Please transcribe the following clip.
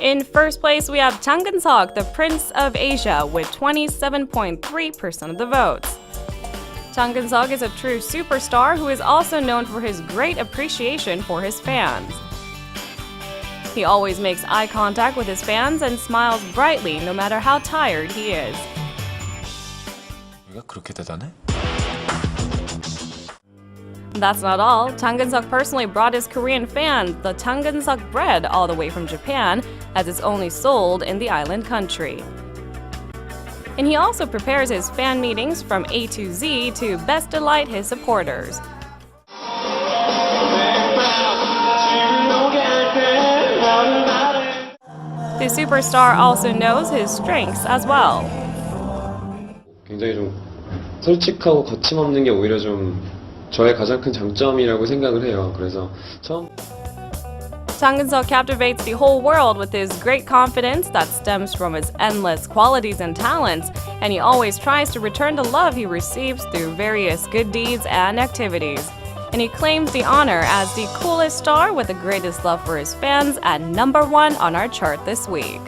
In first place, we have Chang Geun-seok, the Prince of Asia, with 27.3% of the votes. Chang Geun-seok is a true superstar who is also known for his great appreciation for his fans. He always makes eye contact with his fans and smiles brightly no matter how tired he is. 내가 그렇게 대단해? That's not all. Chang Geun-seok personally brought his Korean fans the Chang Geun-seok bread all the way from Japan, as it's only sold in the island country. And he also prepares his fan meetings from A to Z to best delight his supporters. The superstar also knows his strengths as well. 굉장히 좀 솔직하고 거침없는 게 오히려 좀 저의 가장 큰 장점이라고 생각을 해요. 그래서 처음 Chang Geun-seok captivates the whole world with his great confidence that stems from his endless qualities and talents, and he always tries to return the love he receives through various good deeds and activities. And he claims the honor as the coolest star with the greatest love for his fans at number one on our chart this week.